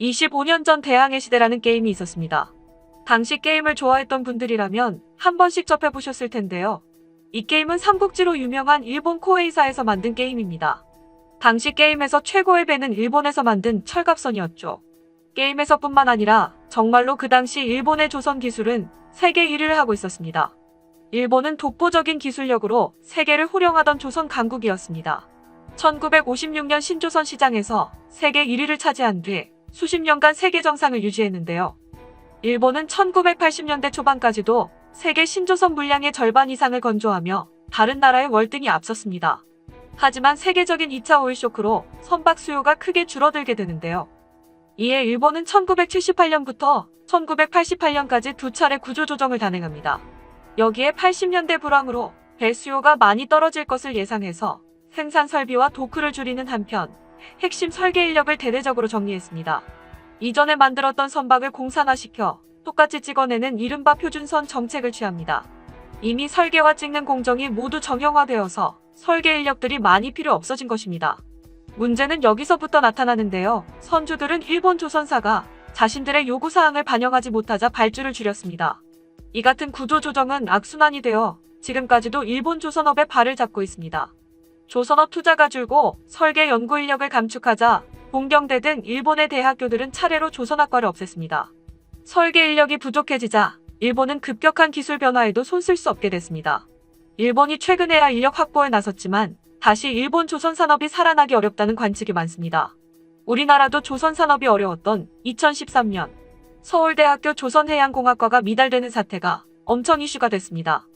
25년 전 대항해 시대라는 게임이 있었습니다. 당시 게임을 좋아했던 분들이라면 한 번씩 접해보셨을 텐데요. 이 게임은 삼국지로 유명한 일본 코에이사에서 만든 게임입니다. 당시 게임에서 최고의 배는 일본에서 만든 철갑선이었죠. 게임에서 뿐만 아니라 정말로 그 당시 일본의 조선 기술은 세계 1위를 하고 있었습니다. 일본은 독보적인 기술력으로 세계를 호령하던 조선 강국이었습니다. 1956년 신조선 시장에서 세계 1위를 차지한 뒤 수십 년간 세계 정상을 유지했는데요. 일본은 1980년대 초반까지도 세계 신조선 물량의 절반 이상을 건조하며 다른 나라의 월등히 앞섰습니다. 하지만 세계적인 2차 오일 쇼크로 선박 수요가 크게 줄어들게 되는데요. 이에 일본은 1978년부터 1988년까지 두 차례 구조조정을 단행합니다. 여기에 80년대 불황으로 배 수요가 많이 떨어질 것을 예상해서 생산 설비와 도크를 줄이는 한편 핵심 설계 인력을 대대적으로 정리했습니다. 이전에 만들었던 선박을 공산화시켜 똑같이 찍어내는 이른바 표준선 정책을 취합니다. 이미 설계와 찍는 공정이 모두 정형화되어서 설계 인력들이 많이 필요 없어진 것입니다. 문제는 여기서부터 나타나는데요. 선주들은 일본 조선사가 자신들의 요구사항을 반영하지 못하자 발주를 줄였습니다. 이 같은 구조조정은 악순환이 되어 지금까지도 일본 조선업의 발을 잡고 있습니다. 조선업 투자가 줄고 설계 연구 인력을 감축하자 공경대 등 일본의 대학교들은 차례로 조선학과를 없앴습니다. 설계 인력이 부족해지자 일본은 급격한 기술 변화에도 손쓸 수 없게 됐습니다. 일본이 최근에야 인력 확보에 나섰지만 다시 일본 조선 산업이 살아나기 어렵다는 관측이 많습니다. 우리나라도 조선 산업이 어려웠던 2013년 서울대학교 조선해양공학과가 미달되는 사태가 엄청 이슈가 됐습니다.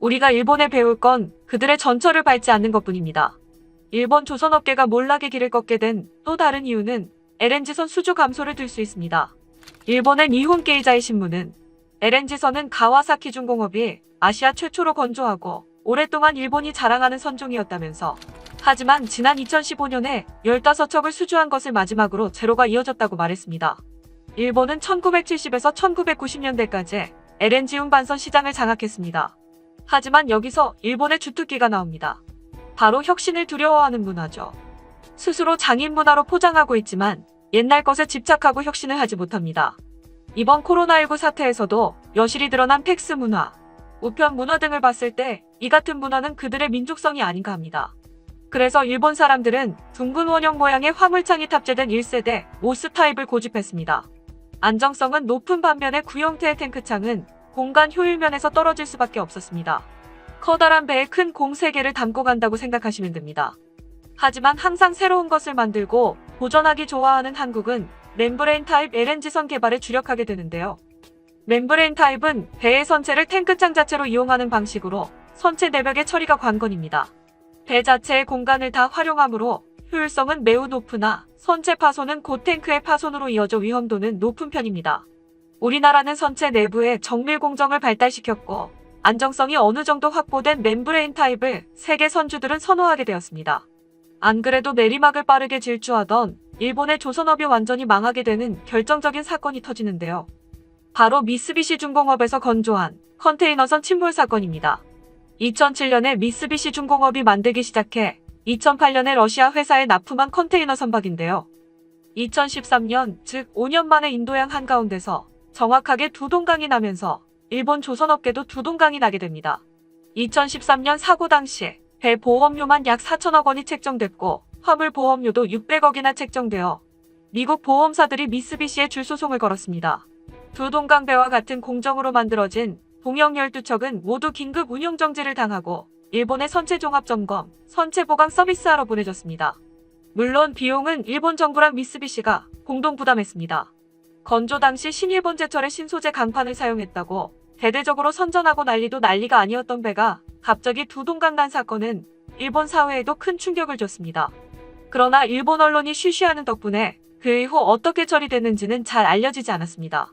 우리가 일본에 배울 건 그들의 전철을 밟지 않는 것 뿐입니다. 일본 조선업계가 몰락의 길을 걷게 된 또 다른 이유는 LNG선 수주 감소를 들 수 있습니다. 일본의 니혼 게이자의 신문은 LNG선은 가와사키 중공업이 아시아 최초로 건조하고 오랫동안 일본이 자랑하는 선종이었다면서 하지만 지난 2015년에 15척을 수주한 것을 마지막으로 제로가 이어졌다고 말했습니다. 일본은 1970에서 1990년대까지 LNG 운반선 시장을 장악했습니다. 하지만 여기서 일본의 주특기가 나옵니다. 바로 혁신을 두려워하는 문화죠. 스스로 장인 문화로 포장하고 있지만 옛날 것에 집착하고 혁신을 하지 못합니다. 이번 코로나19 사태에서도 여실히 드러난 팩스 문화, 우편 문화 등을 봤을 때 이 같은 문화는 그들의 민족성이 아닌가 합니다. 그래서 일본 사람들은 둥근 원형 모양의 화물창이 탑재된 1세대 모스 타입을 고집했습니다. 안정성은 높은 반면에 구형태의 탱크창은 공간 효율 면에서 떨어질 수밖에 없었습니다. 커다란 배에 큰 공 3개를 담고 간다고 생각하시면 됩니다. 하지만 항상 새로운 것을 만들고 도전하기 좋아하는 한국은 멤브레인 타입 LNG선 개발에 주력하게 되는데요. 멤브레인 타입은 배의 선체를 탱크창 자체로 이용하는 방식으로 선체 내벽의 처리가 관건입니다. 배 자체의 공간을 다 활용하므로 효율성은 매우 높으나 선체 파손은 곧 탱크의 파손으로 이어져 위험도는 높은 편입니다. 우리나라는 선체 내부에 정밀 공정을 발달시켰고 안정성이 어느 정도 확보된 멤브레인 타입을 세계 선주들은 선호하게 되었습니다. 안 그래도 내리막을 빠르게 질주하던 일본의 조선업이 완전히 망하게 되는 결정적인 사건이 터지는데요. 바로 미쓰비시 중공업에서 건조한 컨테이너선 침몰 사건입니다. 2007년에 미쓰비시 중공업이 만들기 시작해 2008년에 러시아 회사에 납품한 컨테이너 선박인데요. 2013년, 즉 5년 만에 인도양 한가운데서 정확하게 두 동강이 나면서 일본 조선업계도 두 동강이 나게 됩니다. 2013년 사고 당시 배 보험료만 약 4천억 원이 책정됐고 화물 보험료도 600억이나 책정되어 미국 보험사들이 미쓰비시에 줄소송을 걸었습니다. 두 동강배와 같은 공정으로 만들어진 동영 12척은 모두 긴급 운영 정지를 당하고 일본의 선체 종합 점검, 선체 보강 서비스하러 보내졌습니다. 물론 비용은 일본 정부랑 미쓰비시가 공동 부담했습니다. 건조 당시 신일본 제철의 신소재 강판을 사용했다고 대대적으로 선전하고 난리도 난리가 아니었던 배가 갑자기 두 동강 난 사건은 일본 사회에도 큰 충격을 줬습니다. 그러나 일본 언론이 쉬쉬하는 덕분에 그 이후 어떻게 처리됐는지는 잘 알려지지 않았습니다.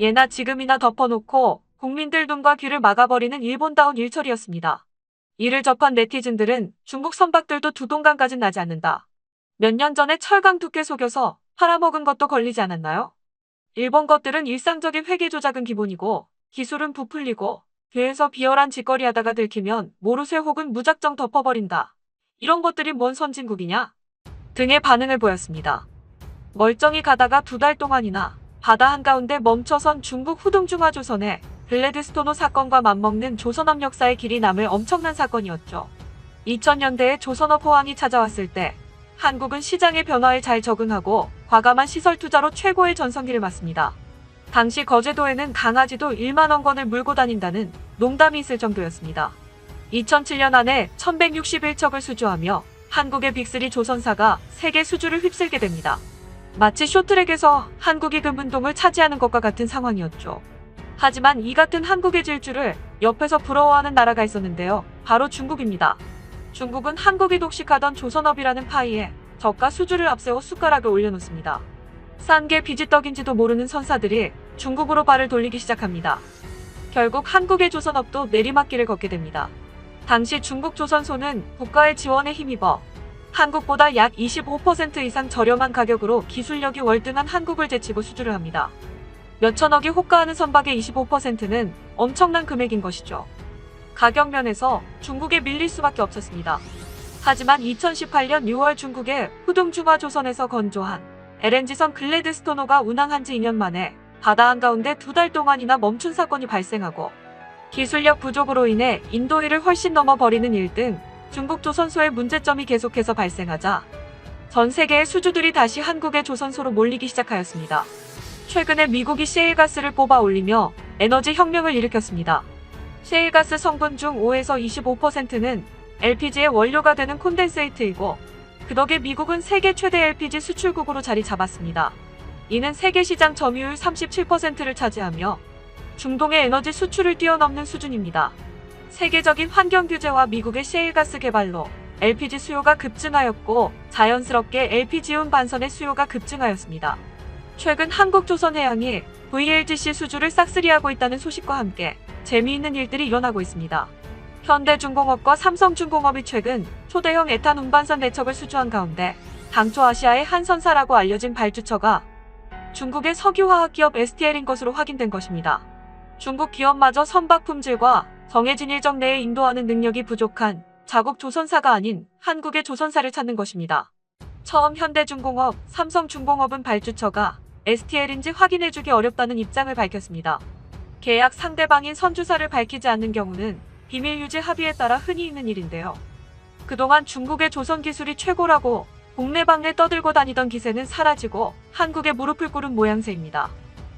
예나 지금이나 덮어놓고 국민들 눈과 귀를 막아버리는 일본다운 일처리였습니다. 이를 접한 네티즌들은 중국 선박들도 두 동강까진 나지 않는다. 몇 년 전에 철강 두께 속여서 팔아먹은 것도 걸리지 않았나요? 일본 것들은 일상적인 회계 조작은 기본이고 기술은 부풀리고 배에서 비열한 짓거리 하다가 들키면 모르쇠 혹은 무작정 덮어버린다. 이런 것들이 뭔 선진국이냐? 등의 반응을 보였습니다. 멀쩡히 가다가 두 달 동안이나 바다 한가운데 멈춰선 중국 후동중화 조선의 글래드스토노 사건과 맞먹는 조선업 역사의 길이 남을 엄청난 사건이었죠. 2000년대에 조선업 호황이 찾아왔을 때 한국은 시장의 변화에 잘 적응하고 과감한 시설 투자로 최고의 전성기를 맞습니다. 당시 거제도에는 강아지도 1만 원 권을 물고 다닌다는 농담이 있을 정도였습니다. 2007년 안에 1161척을 수주하며 한국의 빅3 조선사가 세계 수주를 휩쓸게 됩니다. 마치 쇼트랙에서 한국이 금운동을 차지하는 것과 같은 상황이었죠. 하지만 이 같은 한국의 질주를 옆에서 부러워하는 나라가 있었는데요. 바로 중국입니다. 중국은 한국이 독식하던 조선업이라는 파이에 저가 수주를 앞세워 숟가락을 올려놓습니다. 싼 게 비지떡인지도 모르는 선사들이 중국으로 발을 돌리기 시작합니다. 결국 한국의 조선업도 내리막길을 걷게 됩니다. 당시 중국 조선소는 국가의 지원에 힘입어 한국보다 약 25% 이상 저렴한 가격으로 기술력이 월등한 한국을 제치고 수주를 합니다. 몇천억이 호가하는 선박의 25%는 엄청난 금액인 것이죠. 가격 면에서 중국에 밀릴 수밖에 없었습니다. 하지만 2018년 6월 중국의 후둥중화 조선에서 건조한 LNG선 글래드스토노가 운항한 지 2년 만에 바다 한가운데 두 달 동안이나 멈춘 사건이 발생하고 기술력 부족으로 인해 인도해를 훨씬 넘어 버리는 일 등 중국 조선소의 문제점이 계속해서 발생하자 전 세계의 수주들이 다시 한국의 조선소로 몰리기 시작하였습니다. 최근에 미국이 셰일가스를 뽑아 올리며 에너지 혁명을 일으켰습니다. 셰일가스 성분 중 5에서 25%는 LPG의 원료가 되는 콘덴세이트이고 그 덕에 미국은 세계 최대 LPG 수출국으로 자리 잡았습니다. 이는 세계 시장 점유율 37%를 차지하며 중동의 에너지 수출을 뛰어넘는 수준입니다. 세계적인 환경 규제와 미국의 셰일가스 개발로 LPG 수요가 급증하였고 자연스럽게 LPG용 반선의 수요가 급증하였습니다. 최근 한국조선해양이 VLGC 수주를 싹쓸이하고 있다는 소식과 함께 재미있는 일들이 일어나고 있습니다. 현대중공업과 삼성중공업이 최근 초대형 에탄 운반선 4척을 수주한 가운데 당초 아시아의 한 선사라고 알려진 발주처가 중국의 석유화학 기업 STL인 것으로 확인된 것입니다. 중국 기업마저 선박 품질과 정해진 일정 내에 인도하는 능력이 부족한 자국 조선사가 아닌 한국의 조선사를 찾는 것입니다. 처음 현대중공업, 삼성중공업은 발주처가 STL인지 확인해주기 어렵다는 입장을 밝혔습니다. 계약 상대방인 선주사를 밝히지 않는 경우는 비밀 유지 합의에 따라 흔히 있는 일인데요. 그동안 중국의 조선 기술이 최고라고 국내방내 떠들고 다니던 기세는 사라지고 한국의 무릎을 꿇은 모양새입니다.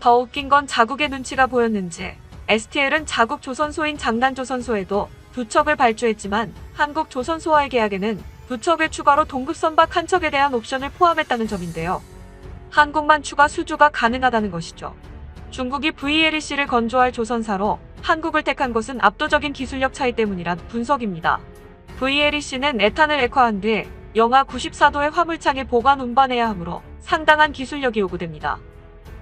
더 웃긴 건 자국의 눈치가 보였는지 STL은 자국 조선소인 장난조선소에도 두 척을 발주했지만 한국 조선소와의 계약에는 두 척을 추가로 동급 선박 한 척에 대한 옵션을 포함했다는 점인데요. 한국만 추가 수주가 가능하다는 것이죠. 중국이 VLEC를 건조할 조선사로 한국을 택한 것은 압도적인 기술력 차이 때문이란 분석입니다. VLEC는 에탄을 액화한 뒤 영하 94도의 화물창에 보관 운반해야 하므로 상당한 기술력이 요구됩니다.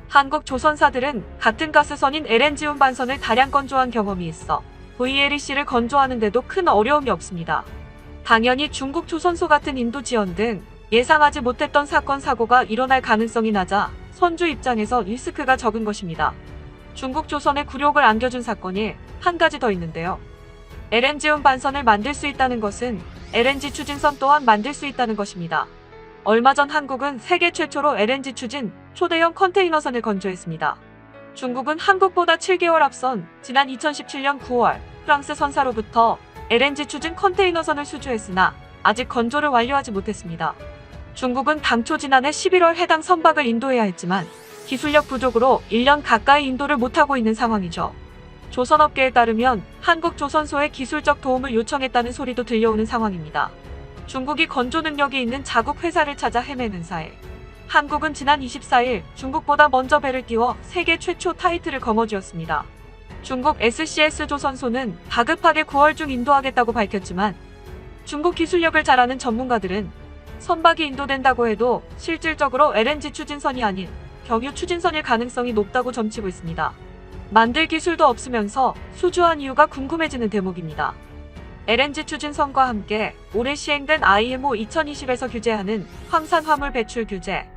한국 조선사들은 같은 가스선인 LNG 운반선을 다량 건조한 경험이 있어 VLEC를 건조하는데도 큰 어려움이 없습니다. 당연히 중국 조선소 같은 인도 지원 등 예상하지 못했던 사건 사고가 일어날 가능성이 낮아 선주 입장에서 리스크가 적은 것입니다. 중국 조선에 굴욕을 안겨준 사건이 한 가지 더 있는데요. LNG 운 반선을 만들 수 있다는 것은 LNG 추진선 또한 만들 수 있다는 것입니다. 얼마 전 한국은 세계 최초로 LNG 추진 초대형 컨테이너선을 건조했습니다. 중국은 한국보다 7개월 앞선 지난 2017년 9월 프랑스 선사로부터 LNG 추진 컨테이너선을 수주했으나 아직 건조를 완료하지 못했습니다. 중국은 당초 지난해 11월 해당 선박을 인도해야 했지만 기술력 부족으로 1년 가까이 인도를 못하고 있는 상황이죠. 조선업계에 따르면 한국 조선소에 기술적 도움을 요청했다는 소리도 들려오는 상황입니다. 중국이 건조 능력이 있는 자국 회사를 찾아 헤매는 사이 한국은 지난 24일 중국보다 먼저 배를 띄워 세계 최초 타이틀을 거머쥐었습니다. 중국 SCS 조선소는 다급하게 9월 중 인도하겠다고 밝혔지만 중국 기술력을 잘 아는 전문가들은 선박이 인도된다고 해도 실질적으로 LNG 추진선이 아닌 경유 추진선일 가능성이 높다고 점치고 있습니다. 만들 기술도 없으면서 수주한 이유가 궁금해지는 대목입니다. LNG 추진선과 함께 올해 시행된 IMO 2020에서 규제하는 황산 화물 배출 규제,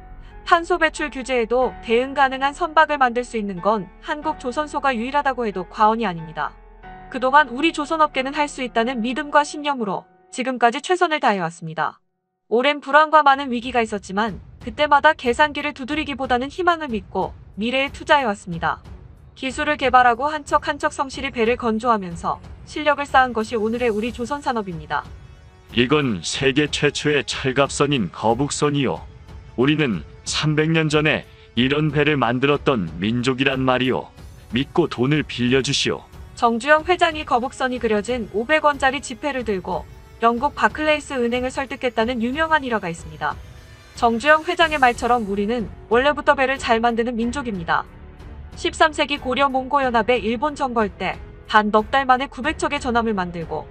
탄소 배출 규제에도 대응 가능한 선박을 만들 수 있는 건 한국 조선소가 유일하다고 해도 과언이 아닙니다. 그동안 우리 조선업계는 할 수 있다는 믿음과 신념으로 지금까지 최선을 다해왔습니다. 오랜 불안과 많은 위기가 있었지만 그때마다 계산기를 두드리기보다는 희망을 믿고 미래에 투자해왔습니다. 기술을 개발하고 한척 한척 성실히 배를 건조하면서 실력을 쌓은 것이 오늘의 우리 조선 산업입니다. 이건 세계 최초의 철갑선인 거북선이요. 우리는 300년 전에 이런 배를 만들었던 민족이란 말이요. 믿고 돈을 빌려주시오. 정주영 회장이 거북선이 그려진 500원짜리 지폐를 들고 영국 바클레이스 은행을 설득했다는 유명한 일화가 있습니다. 정주영 회장의 말처럼 우리는 원래부터 배를 잘 만드는 민족입니다. 13세기 고려 몽고 연합의 일본 정벌 때 단 넉 달 만에 900척의 전함을 만들고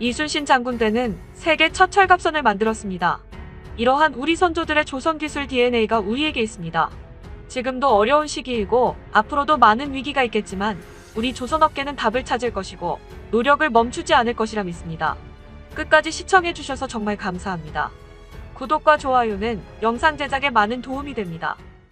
이순신 장군 때는 세계 첫 철갑선을 만들었습니다. 이러한 우리 선조들의 조선 기술 DNA가 우리에게 있습니다. 지금도 어려운 시기이고 앞으로도 많은 위기가 있겠지만 우리 조선업계는 답을 찾을 것이고 노력을 멈추지 않을 것이라 믿습니다. 끝까지 시청해주셔서 정말 감사합니다. 구독과 좋아요는 영상 제작에 많은 도움이 됩니다.